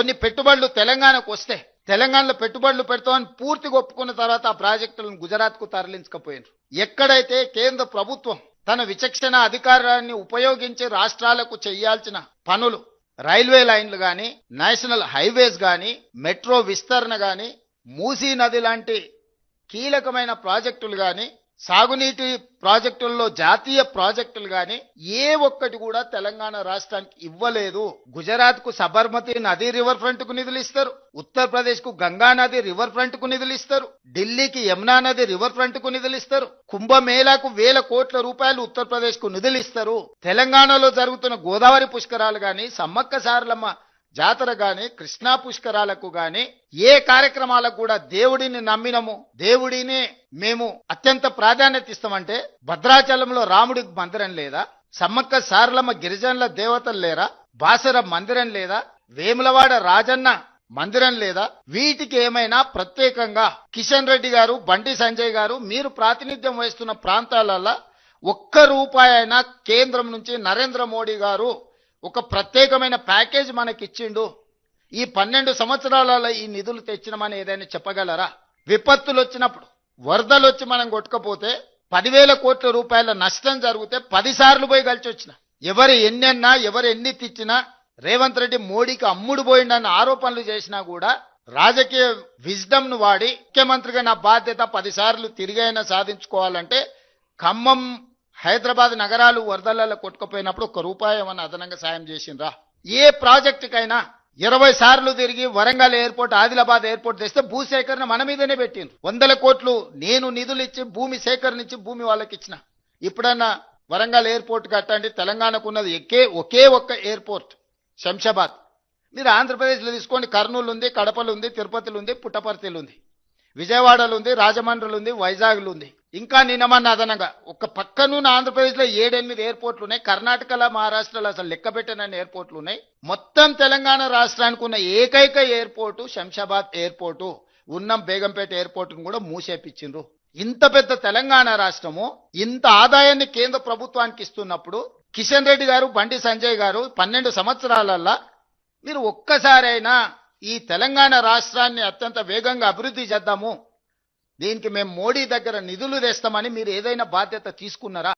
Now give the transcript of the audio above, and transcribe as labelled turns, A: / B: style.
A: కొన్ని పెట్టుబడులు తెలంగాణకు వస్తే తెలంగాణలో పెట్టుబడులు పెడతామని పూర్తిగా ఒప్పుకున్న తర్వాత ఆ ప్రాజెక్టులను గుజరాత్కు తరలించకపోయారు ఎక్కడైతే కేంద్ర ప్రభుత్వం తన విచక్షణ అధికారాన్ని ఉపయోగించి రాష్ట్రాలకు చేయాల్సిన పనులు రైల్వే లైన్లు కానీ నేషనల్ హైవేస్ కానీ మెట్రో విస్తరణ కానీ మూసీ నది లాంటి కీలకమైన ప్రాజెక్టులు కానీ సాగునీటి ప్రాజెక్టుల్లో జాతీయ ప్రాజెక్టులు కానీ ఏ ఒక్కటి కూడా తెలంగాణ రాష్ట్రానికి ఇవ్వలేదు. గుజరాత్కు సబర్మతి నది రివర్ ఫ్రంట్కు నిధులు ఇస్తారు. ఉత్తరప్రదేశ్కు గంగా నది రివర్ ఫ్రంట్కు నిధులు ఇస్తారు. ఢిల్లీకి యమునా నది రివర్ ఫ్రంట్కు నిధులు ఇస్తారు. కుంభమేళాకు వేల కోట్ల రూపాయలు ఉత్తరప్రదేశ్కు నిధులు ఇస్తారు. తెలంగాణలో జరుగుతున్న గోదావరి పుష్కరాలు గాని సమ్మక్క సారలమ్మ జాతర గాని కృష్ణా పుష్కరాలకు గాని ఏ కార్యక్రమాలకు కూడా దేవుడిని నమ్మినము. దేవుడిని మేము అత్యంత ప్రాధాన్యత ఇస్తామంటే భద్రాచలంలో రాముడికి మందిరం లేదా సమ్మక్క సారలమ్మ గిరిజనుల దేవతలు లేరా బాసర మందిరం లేదా వేములవాడ రాజన్న మందిరం లేదా వీటికి ఏమైనా ప్రత్యేకంగా కిషన్ రెడ్డి గారు బండి సంజయ్ గారు మీరు ప్రాతినిధ్యం వహిస్తున్న ప్రాంతాలలో ఒక్క రూపాయి అయినా కేంద్రం నుంచి నరేంద్ర మోడీ గారు ఒక ప్రత్యేకమైన ప్యాకేజ్ మనకి ఇచ్చిండు ఈ పన్నెండు సంవత్సరాలలో ఈ నిధులు తెచ్చినమని ఏదైనా చెప్పగలరా? విపత్తులు వచ్చినప్పుడు వరదలు వచ్చి మనం కొట్టుకపోతే పదివేల కోట్ల రూపాయల నష్టం జరిగితే పదిసార్లు పోయి కలిసి వచ్చిన ఎవరు ఎన్నెన్నా ఎవరు ఎన్ని తెచ్చినా రేవంత్ రెడ్డి మోడీకి అమ్ముడు పోయిండన్న ఆరోపణలు చేసినా కూడా రాజకీయ విజ్డమ్ను వాడి ముఖ్యమంత్రిగా నా బాధ్యత పదిసార్లు తిరిగైనా సాధించుకోవాలంటే ఖమ్మం హైదరాబాద్ నగరాలు వరదలలో కొట్టుకుపోయినప్పుడు ఒక రూపాయి ఏమన్నా అదనంగా సాయం చేసిండ్రా? ఏ ప్రాజెక్టుకైనా ఇరవై సార్లు తిరిగి వరంగల్ ఎయిర్పోర్ట్ ఆదిలాబాద్ ఎయిర్పోర్ట్ తెస్తే భూ సేకరణ మన మీదనే పెట్టింది వందల కోట్లు నేను నిధులు ఇచ్చి భూమి సేకరణించి భూమి వాళ్ళకి ఇచ్చిన. ఇప్పుడన్నా వరంగల్ ఎయిర్పోర్ట్ కట్టండి తెలంగాణకు ఉన్నది ఎక్కే ఒకే ఒక్క ఎయిర్పోర్ట్ శంషాబాద్. మీరు ఆంధ్రప్రదేశ్లో తీసుకోండి కర్నూలు ఉంది కడపలు ఉంది తిరుపతిలో ఉంది పుట్టపర్తిలో ఉంది విజయవాడలో ఉంది రాజమండ్రిలో ఉంది వైజాగ్లో ఉంది ఇంకా నినమన్న అదనంగా ఒక పక్కనున్న ఆంధ్రప్రదేశ్లో ఏడెనిమిది ఎయిర్పోర్ట్లు ఉన్నాయి కర్ణాటకలో మహారాష్ట్రలో అసలు లెక్క పెట్టనని ఎయిర్పోర్ట్లు ఉన్నాయి మొత్తం తెలంగాణ రాష్ట్రానికి ఉన్న ఏకైక ఎయిర్పోర్టు శంషాబాద్ ఎయిర్పోర్టు ఉన్నం బేగంపేట ఎయిర్పోర్టును కూడా మూసేపించిండ్రు ఇంత పెద్ద తెలంగాణ రాష్ట్రము ఇంత ఆదాయాన్ని కేంద్ర ప్రభుత్వానికి ఇస్తున్నప్పుడు కిషన్ రెడ్డి గారు బండి సంజయ్ గారు పన్నెండు సంవత్సరాలల్లా మీరు ఒక్కసారైనా ఈ తెలంగాణ రాష్ట్రాన్ని అత్యంత వేగంగా అభివృద్ధి చేద్దాము. దీనికి మేము మోడీ దగ్గర నిధులు తెస్తామని మీరు ఏదైనా బాధ్యత తీసుకున్నారా?